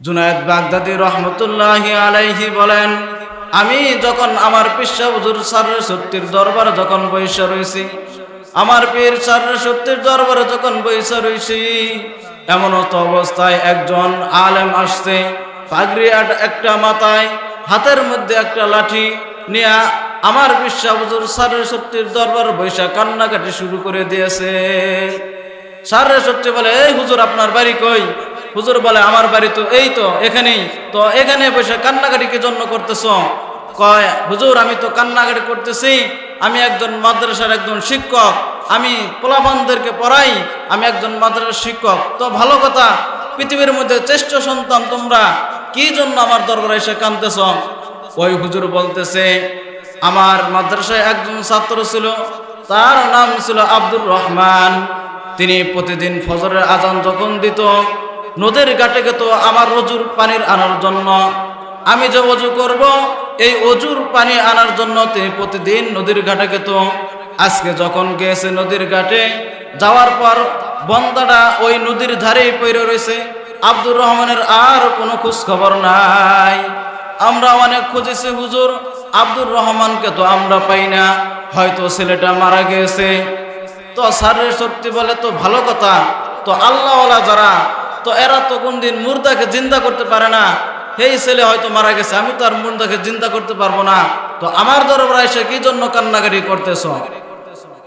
জুনায়দ বাগদাদি রহমতুল্লাহ আলাইহি বলেন, আমি যখন আমার পিসা হুজুর সারের সত্যির দরবারে যখন বৈশা রয়েছি আমার পীর সারের সত্যির দরবারে যখন বৈশা রয়েছি এমন অবস্থায় একজন আলেম আসছে, পাগড়ি একটা মাথায়, হাতের মধ্যে একটা লাঠি নিয়ে আমার বিশ্বা হুজুর সারের সত্যির দরবার বৈশা কান্নাকাটি শুরু করে দিয়েছে। সারে সত্যি বলে, এই হুজুর আপনার বাড়ি কই? হুজুর বলে, আমার বাড়ি তো এই তো, এখানেই। তো এখানে বসে কান্নাকাটি কি জন্য করতেছ? কয়, হুজুর, আমি তো কান্নাকাটি করতেছি। আমি একজন মাদ্রাসার একজন শিক্ষক। আমি পোলাপানদেরকে পড়াই। আমি একজন মাদ্রাসার শিক্ষক। তো ভালো কথা, পৃথিবীর মধ্যে শ্রেষ্ঠ সন্তান তোমরা, কি জন্য আমার দরবারে এসে কানতেছ ওই হুজুর বলতেছে, আমার মাদ্রাসায় একজন ছাত্র ছিল, তার নাম ছিল আব্দুর রহমান। তিনি প্রতিদিন ফজরের আজান যখন দিত নদীর ঘাটে গেত আমার অজুর পানির আনার জন্য। আমি যে অজু করব, এই অজুর পানি আনার জন্য তিনি প্রতিদিন নদীর ঘাটে গেত। আজকে যখন গেছে নদীর ঘাটে, যাওয়ার পর বন্দাটা ওই নদীর ধারেই পড়ে রয়েছে। আব্দুর রহমানের আর কোনো খোঁজ খবর নাই। আমরা অনেক খুঁজেছি, হুজুর, আব্দুর রহমানকে তো আমরা পাই না। হয়তো ছেলেটা মারা গেছে। তো স্যারের সত্যি বলে তো ভালো কথা। তো আল্লাহওয়ালা যারা তো এরা তো কোনদিন মুর্দাকে জিন্দা করতে পারে না। এই ছেলে হয়তো মারা গেছে, আমি তো আর মুর্দাকে জিন্দা করতে পারব না। তো আমার দরবারে এসে কি জন্য কান্নাকাটি করতেছ?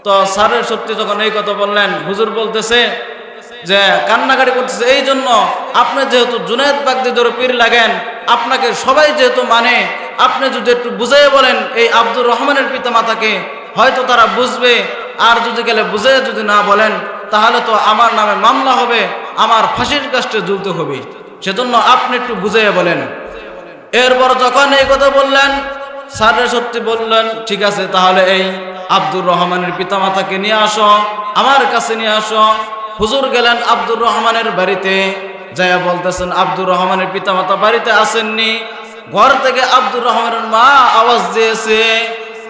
তো স্যারের সত্যি যখন এই কথা বললেন, হুজুর বলতেছে যে, কান্নাকাটি করতেছে। এই জন্য আপনি যেহেতু জুনায়দ বাগদিদের পীর লাগেন, আপনাকে সবাই যেহেতু মানে আপনি যদি একটু বুঝিয়ে বলেন, এই আব্দুর রহমানের পিতা মাতাকে হয়তো তারা বুঝবে। আর যদি গেলে বুঝে যদি না বলেন, তাহলে তো আমার নামে মামলা হবে। আমার ফাঁসির কাস্টে ঝুলতে হবে। সেজন্য আপনি একটু বুঝিয়ে বলেন। এরপর যখন এই কথা বললেন, স্যারের সত্যি বললেন, ঠিক আছে, তাহলে এই আব্দুর রহমানের পিতামাতাকে নিয়ে আসো, আমার কাছে নিয়ে আসো। হুজুর গেলেন আব্দুর রহমানের বাড়িতে, যাইয়া বলতেছেন, আব্দুর রহমানের পিতামাতা বাড়িতে আসেননি। ঘর থেকে আব্দুর রহমানের মা আওয়াজ দিয়েছে,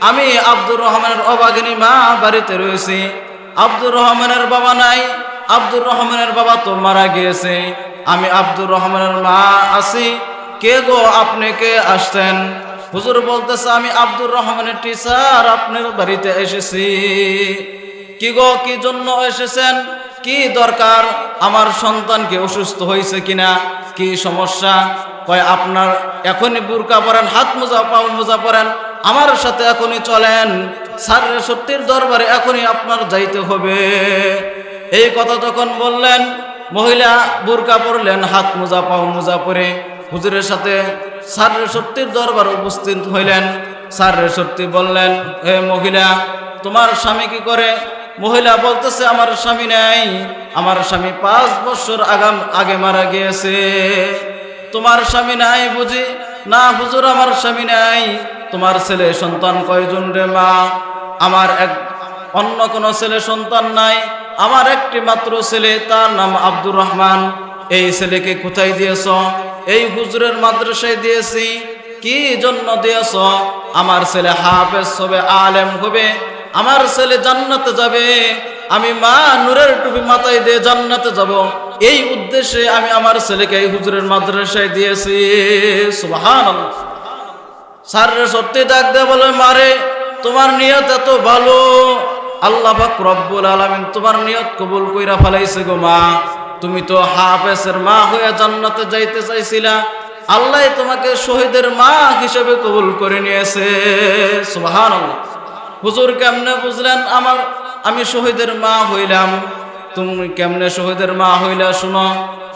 আমি আব্দুর রহমানের অবাগিনী মা বাড়িতে রয়েছি। আব্দুর রহমানের বাবা নাই আব্দুর রহমানের বাবা তো মারা গিয়েছে। আমি আব্দুর রহমানের মা আছি। কে গো আপনি কে আসতেন হুজুর বলতেছে, আমি আব্দুর রহমানের টিচার আপনার বাড়িতে এসেছি। কি গো, কি জন্য এসেছেন? কি দরকার? আমার সন্তান কি অসুস্থ হয়েছে কিনা? কি সমস্যা? কয়, আপনার এখনই বুরকা পরেন, হাত মোজা, পাও মোজা পরেন, আমার সাথে এখনই চলেন। স্যারের সত্যির দরবারে এখনই আপনার যাইতে হবে। এই কথা যখন বললেন, মহিলা বুরকা পরলেন, হাত মোজা, পাও মোজা পরে হুজুরের সাথে স্যারের সত্যির দরবার উপস্থিত হইলেন। স্যারের সত্যি বললেন হে মহিলা, তোমার স্বামী কি করে? মহিলা বলতেছে, আমার স্বামী নাই, আমার স্বামী পাঁচ বছর আগাম, আগে মারা গিয়েছে। তোমার স্বামী নাই বুঝি? না হুজুর, আমার স্বামী নাই। তোমার ছেলে সন্তান কয়জন রে মা? আমার এক, অন্য কোনো ছেলে সন্তান নাই। আমার একটি মাত্র ছেলে, তার নাম আব্দুর রহমান। এই ছেলেকে কোথায় দিয়েছ? এই হুজুরের মাদ্রাসায় দিয়েছি। কি জন্য দিয়েছ? আমার ছেলে হাফেজ হবে, আলেম হবে। আমার ছেলে জান্নাতে যাবে। আমি মা নূরের টুপি মাথায় দিয়ে জান্নাতে যাব। এই উদ্দেশ্যে আমি আমার ছেলেকে এই হুজুরের মাদ্রাসায় দিয়েছি। সুবহান স্যারের সত্যি ডাক দেয় বলে, মারে, তোমার নিয়ত এত ভালো। আল্লাহ পাক রব্বুল আলামিন তোমার নিয়ত কবুল কইরা ফেলাইছে গো মা। তুমি তো হাফেজের মা হয়ে জান্নাতে যাইতে চাইছিলা। আল্লাহ তোমাকে শহীদের মা হিসেবে কবুল করে নিয়েছে। সুবহানাল্লাহ। হুজুর কেমনে বুঝলেন আমার? আমি শহীদের মা হইলাম। তুমি কেমনে শহীদের মা হইলা শুনো?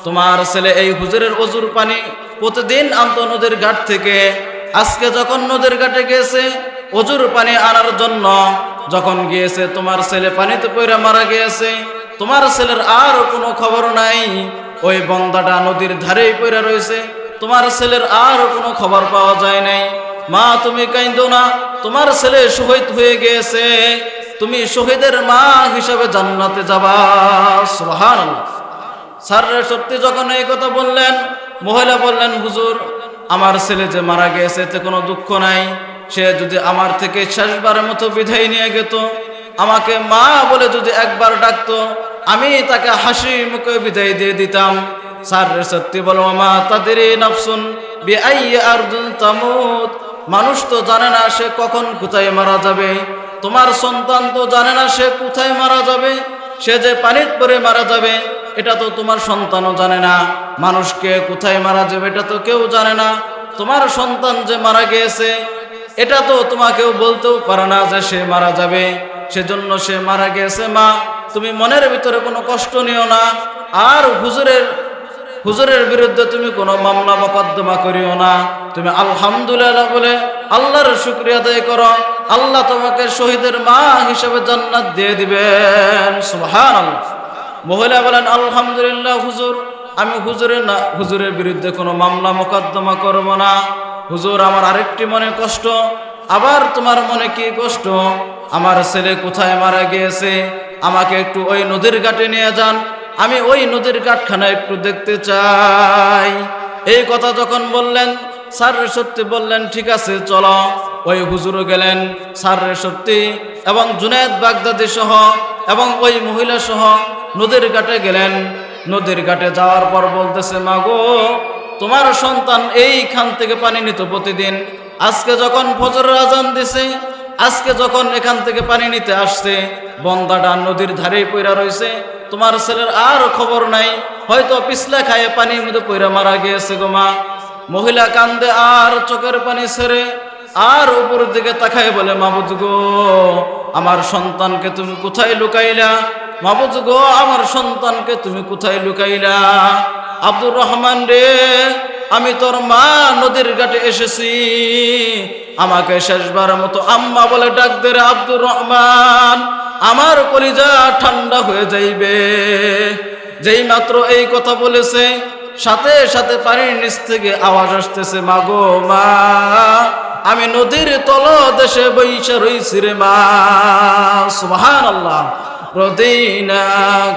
তোমার ছেলে এই হুজুরের অজুর পানি প্রতিদিন আন্ত নদীর ঘাট থেকে, আজকে যখন নদীর ঘাটে গেছে, অজুর পানি আনার জন্য যখন গিয়েছে, তোমার ছেলে পানিতে পইরা মারা গিয়েছে, তোমার ছেলের আর কোনো খবর নাই। ওই বন্দাটা নদীর ধারেই পইরা রয়েছে তোমার ছেলের আর কোনো খবর পাওয়া যায় নাই। মা, তুমি কাইন্দো না, তোমার ছেলে শহীদ হয়ে গিয়েছে, তুমি শহীদের মা হিসাবে জান্নাতে যাবা। সোহান স্যারের সত্যি যখন এই কথা বললেন, মহিলা বললেন, হুজুর, আমার ছেলে যে মারা গিয়েছে, এতে কোনো দুঃখ নাই। সে যদি আমার থেকে শেষবারের মতো বিদায় নিয়ে গেত, আমাকে মা বলে যদি একবার ডাকতো, আমি তাকে হাসি মুখে বিদায় দিয়ে দিতাম। স্যার, সত্যি বলো, মা তাদের নাফসুন তামুত। মানুষ তো জানে না সে কখন কোথায় মারা যাবে। তোমার সন্তান তো জানে না সে কোথায় মারা যাবে। সে যে পানির পরে মারা যাবে, এটা তো তোমার সন্তানও জানে না। মানুষকে কোথায় মারা যাবে, এটা তো কেউ জানে না। তোমার সন্তান যে মারা গিয়েছে এটা তো তোমাকেও বলতেও পারে না যে সে মারা যাবে, সেজন্য সে মারা গেছে মা। তুমি মনের ভিতরে কোনো কষ্ট নিও না, আর হুজুরের হুজুরের বিরুদ্ধে তুমি কোনো মামলা মোকদ্দমা করিও না। তুমি আলহামদুলিল্লাহ বলে আল্লাহর শুক্রিয়া আদায় করো, আল্লাহ তোমাকে শহীদের মা হিসেবে জান্নাত দিয়ে দিবেন। সুবহান মহিলা বলেন, আলহামদুলিল্লাহ হুজুর, আমি হুজুরের না, হুজুরের বিরুদ্ধে কোনো মামলা মোকদ্দমা করব না। হুজুর, আমার আরেকটি মনে কষ্ট। আবার তোমার মনে কি কষ্ট? আমার ছেলে কোথায় মারা গিয়েছে? আমাকে একটু ওই নদীর ঘাটে নিয়ে যান। আমি ওই নদীর ঘাটখানা একটু দেখতে চাই। এই কথা যখন বললেন, স্যার সত্যি বললেন, ঠিক আছে, চলো। ওই হুজুরও গেলেন, স্যার সত্যি, এবং জুনেদ বাগদাদি সহ, এবং ওই মহিলা সহ নদীর ঘাটে গেলেন। নদীর ঘাটে যাওয়ার পর বলতেছে মাগো তোমার সন্তান এইখান থেকে পানি নিত প্রতিদিন। আজকে যখন ফজরের আজান দিছে, আজকে যখন এখান থেকে পানি নিতে আসছে, বন্দাটা নদীর ধারে পইরা রয়েছে তোমার ছেলের আর খবর নাই। হয়তো পিছলা খায়ে পানির মধ্যে পইরা মারা গিয়েছে গো মা। মহিলা কান্দে আর চোখের পানি ছেড়ে আর উপর দিকে তাকায় বলে, মাবুদ গো, আমার সন্তানকে তুমি কোথায় লুকাইলা? মাবুদ গো আমার সন্তানকে তুমি কোথায় লুকাইলা? আব্দুর রহমান রে, আমি তোর মা নদীর ঘাটে এসেছি। আমাকে শেষবার মতো আম্মা বলে ডাক দে আব্দুর রহমান। আমার কলিজা ঠান্ডা হয়ে যাইবে। যেই মাত্র এই কথা বলেছে, সাথে সাথে পানির নিচ থেকে আওয়াজ আসতেছে, মা গো, মা, আমি নদীর তল দেশে বৈশা রইছি রে মা। সুবহান আল্লাহ রদিনা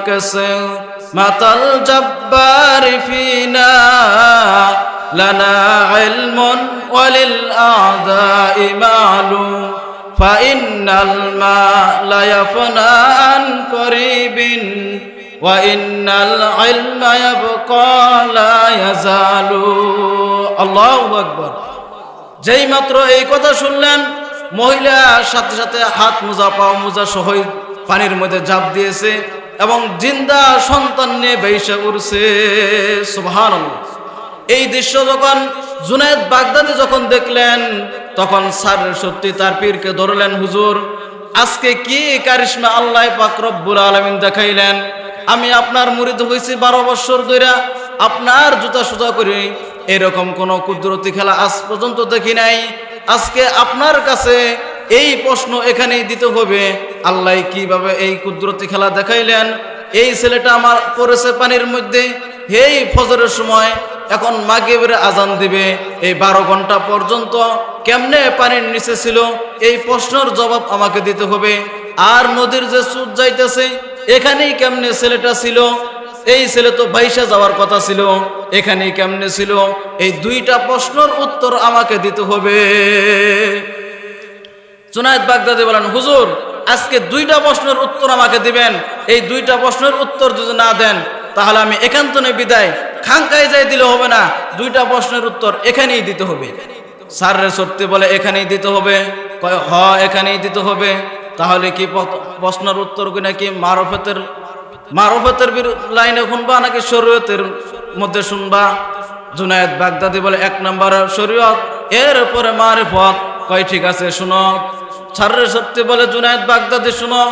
কসে মাতাল জব্বার ফিনা لنا علم وللأعداء مال فإن الماء لا يفنى عن قريب وإن العلم يبقى لا يزال الله أكبر যেই মাত্র এই কথা শুনলেন মহিলা সাথে সাথে হাত মোজা পাও মোজা সহই পানির মধ্যে জাপ দিয়েছে এবং জিন্দা সন্তান নিয়ে বেসে উঠছে সুবহানাল্লাহ। এই দৃশ্য যখন জুনায়দ বাগদাদি যখন দেখলেন, তখন স্যার সত্যি তার পীরকে ধরলেন, হুজুর, আজকে কি কারিশমা আল্লাহ পাক রব্বুল আলামিন দেখাইলেন? আমি আপনার মুরিদ হয়েছি বারো বছর ধরে আপনার জুতা সুতা করি। এরকম কোন কুদরতি খেলা আজ পর্যন্ত দেখি নাই। আজকে আপনার কাছে এই প্রশ্ন এখানেই দিতে হবে। আল্লাহ কীভাবে এই কুদরতি খেলা দেখাইলেন? এই ছেলেটা আমার পড়েছে পানির মধ্যে। এই ফজরের সময়, এখন মাগেবের আজান দিবে। এই বারো ঘণ্টা পর্যন্ত কেমনে পানির নিচে ছিল? এই প্রশ্নের জবাব আমাকে দিতে হবে। আর নদীর যে সুদ যাইতেছে, এখানেই কেমনে ছেলেটা ছিল? এই ছেলে তো বাইশা যাওয়ার কথা ছিল। এখানেই কেমনে ছিল? এই দুইটা প্রশ্নের উত্তর আমাকে দিতে হবে। জুনায়দ বাগদাদি বলেন, হুজুর, আজকে দুইটা প্রশ্নের উত্তর আমাকে দিবেন। এই দুইটা প্রশ্নের উত্তর যদি না দেন, তাহলে আমি একান্তনে বিদায়। খাঙ্কায় যাই দিলে হবে না, দুইটা প্রশ্নের উত্তর এখানেই দিতে হবে। স্যাররে সত্যি বলে, এখানেই দিতে হবে। হ, এখানেই দিতে হবে। তাহলে কি প্রশ্নের উত্তর কি নাকি মারফতের মারফতের লাইনে শুনবা নাকি শরীয়তের মধ্যে শুনবা? জুনায়েদ বাগদাদি বলে, এক নম্বর শরীয়ত, এর উপরে মারফত। কয়, ঠিক আছে, শুনো। ছাড়ের সত্যি বলে জুনায়েদ বাগদাদি, শুনো।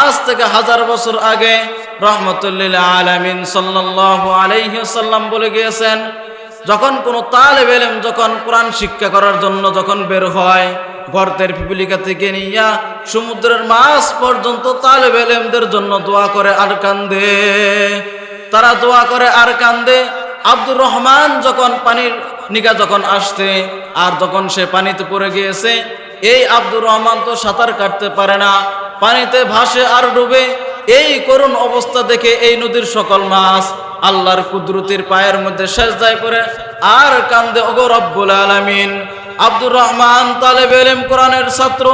আজ থেকে হাজার বছর আগে রহমতুল্লিল আলামিন সাল্লাল্লাহু আলাইহি সাল্লাম বলে গিয়েছেন, যখন কোনো তালেব এলেম, যখন কোরআন শিক্ষা করার জন্য যখন বের হয়, গর্তের পিপিলিকা থেকে নিয়া সমুদ্রের মাছ পর্যন্ত তালেব এলেমদের জন্য দোয়া করে আর কান্দে। তারা দোয়া করে আর কান্দে। আব্দুর রহমান যখন পানির নিগা যখন আসতে আর যখন সে পানিতে পড়ে গিয়েছে এই আব্দুর রহমান তো সাঁতার কাটতে পারে না, পানিতে ভাসে আর ডুবে এই করুণ অবস্থা দেখে এই নদীর সকল মাছ আল্লাহর কুদরতির পায়ের মধ্যে শেষ যায় পরে আর কান্দে, ওগো রব্বুল আলামিন। আব্দুর রহমান তালেব এলেম কোরআনের ছাত্র,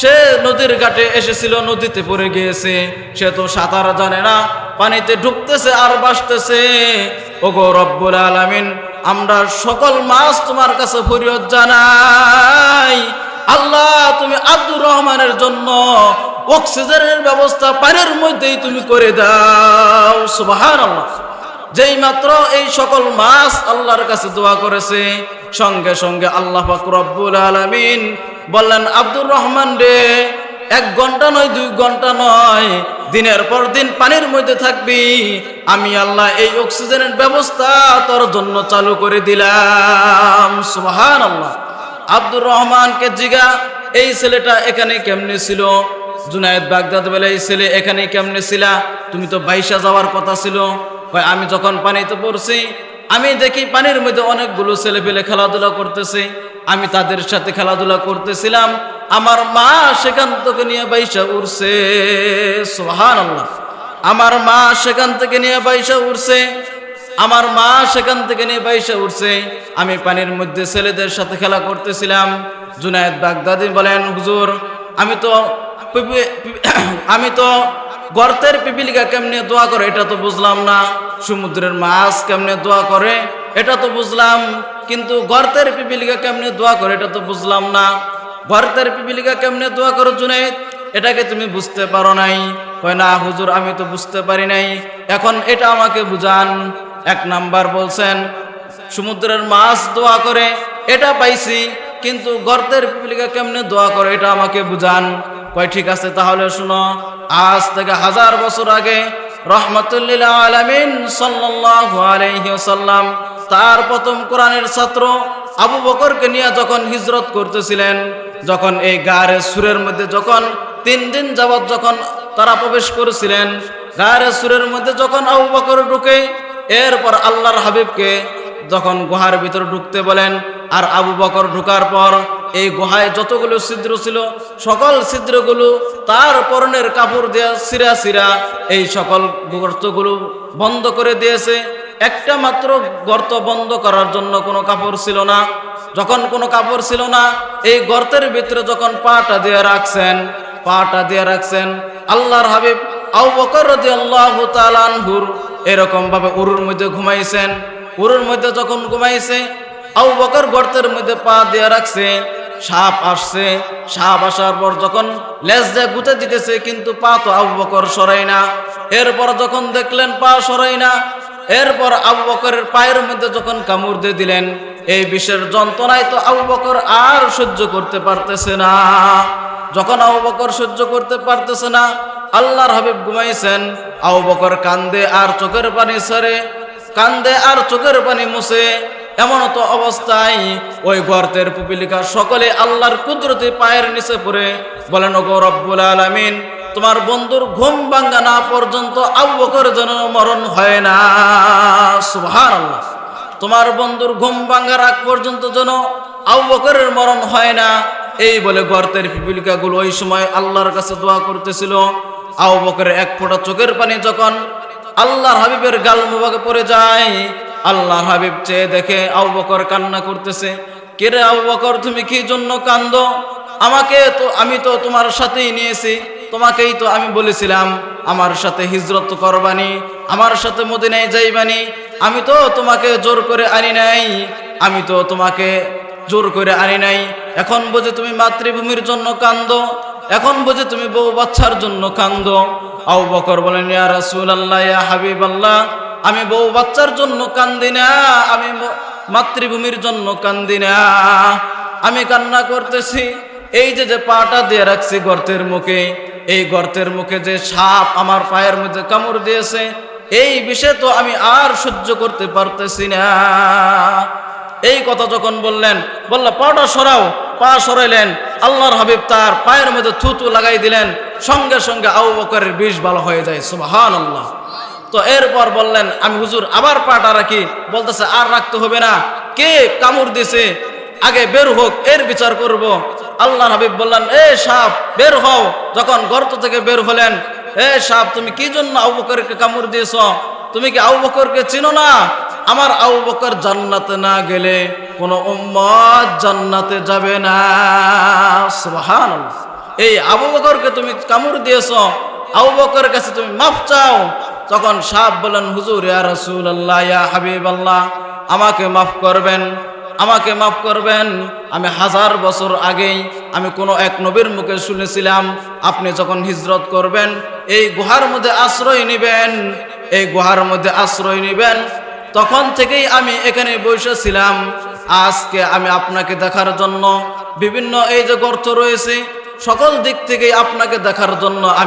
সে নদীর ঘাটে এসেছিল, নদীতে পড়ে গিয়েছে। সে তো সাঁতার জানে না, পানিতে ঢুকতেছে আর বাসতেছে ওগো রব্বুল আলামিন, আমরা সকল মাছ তোমার কাছে ফরিয়ত জানাই। আল্লাহ, তুমি আব্দুর রহমানের জন্য অক্সিজেনের ব্যবস্থা পানির মধ্যেই তুমি করে দাও। সুবাহান আল্লাহ যেই মাত্র এই সকল মাছ আল্লাহর কাছে দোয়া করেছে, সঙ্গে সঙ্গে আল্লাহ রব্বুল আলামিন বললেন, আব্দুর রহমান রে, এক ঘণ্টা নয়, দুই ঘণ্টা নয়, দিনের পর দিন পানির মধ্যে থাকবি। আমি আল্লাহ এই অক্সিজেনের ব্যবস্থা তোর জন্য চালু করে দিলাম। সুবহান আল্লাহ আব্দুর রহমানকে জিগা, এই ছেলেটা এখানে কেমনে ছিল? জুনায়েদ বাগদাদ বলে, এই ছেলে এখানে কেমনে ছিলা? তুমি তো বাইশা যাওয়ার কথা ছিল। আমি যখন পানিতে পড়ছি, আমি দেখি পানির মধ্যে অনেকগুলো ছেলে পেলে খেলাধুলা করতেছে। আমি তাদের সাথে খেলাধুলা করতেছিলাম। আমার মা সেখান থেকে নিয়ে বাইশা উড়ছে। সোহান আমার মা সেখান থেকে নিয়ে বাইশা উঠছে আমার মা সেখান থেকে নিয়ে বাইশা উঠছে। আমি পানির মধ্যে ছেলেদের সাথে খেলা করতেছিলাম। জুনায়েদ বাগদাদি বলেন, হুজুর, আমি তো আমি তো গর্তের পিপিলিকা কেমনে দোয়া করে? এটা তো বুঝলাম না। সমুদ্রের মাছ কেমনে দোয়া করে? এটা তো বুঝলাম। কিন্তু গর্তের পিপিলিকা কেমনে দোয়া করে? এটা তো বুঝলাম না। গর্তের পিপিলিকা কেমনে দোয়া করো জুনাইদ এটাকে তুমি বুঝতে পারো নাই। কয়, না হুজুর, আমি তো বুঝতে পারি নাই। এখন এটা আমাকে বুঝান। এক নাম্বার বলছেন, সমুদ্রের মাছ দোয়া করে, এটা পাইছি, কিন্তু গর্তের পিপিলিকা কেমনে দোয়া করে, এটা আমাকে বুঝান। কয়, ঠিক আছে, তাহলে শুনো, আজ থেকে হাজার বছর আগে রহমতুল্লিল আলমিন আলহিসাল্লাম তার প্রথম কোরআনের ছাত্র আবু বকরকে নিয়ে যখন হিজরত করতেছিলেন, যখন এই গাড়ে সুরের মধ্যে যখন, তিন দিন যাবৎ যখন তারা প্রবেশ করেছিলেন গাড়ে সুরের মধ্যে যখন আবু বকর ঢুকে এরপর আল্লাহর হাবিবকে যখন গুহার ভিতরে ঢুকতে বলেন, আর আবু বকর ঢুকার পর এই গুহায় যতগুলো ছিদ্র ছিল, সকল ছিদ্রগুলো তার পরনের কাপড় দেয়া সিরা সিরা এই সকল গর্তগুলো বন্ধ করে দিয়েছে। একটা মাত্র গর্ত বন্ধ করার জন্য কোনো কাপড় ছিল না। যখন কোনো কাপড় ছিল না, এই গর্তের ভিতরে যখন পাটা দিয়ে রাখছেন, পাটা দিয়ে রাখছেন, আল্লাহর হাবিব আবু বকর রাদিয়াল্লাহু তাআলা আনহুর এরকম ভাবে উরুর মধ্যে ঘুমাইছেন। উরুর মধ্যে যখন ঘুমাইছে আউ বকর গর্তের মধ্যে পা দিয়ে রাখছে, সাপ আসছে। সাপ আসার পর যখন লেজ দিয়ে গুতে দিতেছে, কিন্তু পা তো আবু বকর সরাই না। এরপর যখন দেখলেন পা সরাই না, এরপর আবু বকরের পায়ের মধ্যে যখন কামড় দিয়ে দিলেন এই বিষের যন্ত্রণায় তো আবু বকর আর সহ্য করতে পারতেছে না। যখন আবু বকর সহ্য করতে পারতেছে না, আল্লাহর হাবিব ঘুমাইছেন, আবু বকর কান্দে আর চোখের পানি সরে, কান্দে আর চোখের পানি মুছে। এমন তো অবস্থায় ওই গর্তের পুপিলিকা সকলে আল্লাহর কুদরতি পায়ের নিচে পড়ে, বলেন, ওগো রব্বুল আলামিন, তোমার বন্ধুর ঘুম ভাঙ্গা না পর্যন্ত আবু বকর যেন মরণ হয় না। সুবহানাল্লাহ। তোমার বন্ধুর ঘুম ভাঙ্গার আগ পর্যন্ত যেন আবু বকরের মরণ হয় না। এই বলে গর্তের পিপিলিকাগুলো ওই সময় আল্লাহর কাছে দোয়া করতেছিল। আবু বকরের এক ফোঁটা চোখের পানি যখন আল্লাহর হাবিবের গাল মুবাকে পড়ে যায়, আল্লাহর হাবিব চেয়ে দেখে আবু বকর কান্না করতেছে। কেরে আবু বকর, তুমি কি জন্য কান্দো আমাকে তো, আমি তো তোমার সাথেই নিয়েছি। তোমাকেই তো আমি বলেছিলাম, আমার সাথে হিজরত করবানি, আমার সাথে মদিনায় যাইবানি। আমি তো তোমাকে জোর করে আনি নাই। আমি তো তোমাকে জোর করে আনি নাই। এখন বুঝে তুমি মাতৃভূমির জন্য কান্দো। এখন বুঝে তুমি বউ বাচ্চার জন্য কান্দ। আবু বকর বলেন, ইয়া রাসূলুল্লাহ, ইয়া হাবিবাল্লাহ, আমি বউ বাচ্চার জন্য কান্দি না, আমি মাতৃভূমির জন্য কান্দি না। আমি কান্না করতেছি। এই যে যে পাটা দিয়ে রাখছি গর্তের মুখে, এই গর্তের মুখে যে সাপ আমার পায়ের মধ্যে কামড় দিয়েছে এই বিষয়ে তো আমি আর সহ্য করতে পারতেছি না। এই কথা যখন বললেন, বলল, পাটা সরাও, পা সরাইলেন, আল্লাহর হাবিব তার পায়ের মধ্যে থুতু লাগাই দিলেন, সঙ্গে সঙ্গে আবু বকরের বিষ ভালো হয়ে যায় সুবাহান আল্লাহ তো এরপর বললেন, আমি হুজুর, আবার পাটা রাখি। বলতেছে, আর রাখতে হবে না, কে কামড় দিছে, আগে বের হোক, এর বিচার করব। আল্লাহ হাবিব বললেন, এ সাপ, বের হও। যখন গর্ত থেকে বের হলেন এ সাপ তুমি কি জন্য আবু বকরকে কামড় দিয়েছ? তুমি কি আবু বকরকে চিনো না? আমার আবু বকর জান্নাতে না গেলে কোনো উম্মত জান্নাতে যাবে না। সুবহানাল্লাহ। এই আবু বকরকে তুমি কামড় দিয়েছ। আবু বকরের কাছে তুমি মাফ চাও। তখন সাপ বলেন হুজুর, ইয়া রাসূলুল্লাহ, ইয়া হাবিবাল্লাহ, আমাকে মাফ করবেন। আমাকে মাফ করবেন। আমি হাজার বছর আগেই আমি কোনো এক নবীর মুখে শুনেছিলাম, আপনি যখন হিজরত করবেন, এই গুহার মধ্যে আশ্রয় নেবেন, এই গুহার মধ্যে আশ্রয় নেবেন। তখন থেকেই আমি এখানে বসেছিলাম। আজকে আমি আপনাকে দেখার জন্য বিভিন্ন এই যে গর্ত রয়েছে, সকল দিক থেকেই আপনাকে দেখার জন্য আমি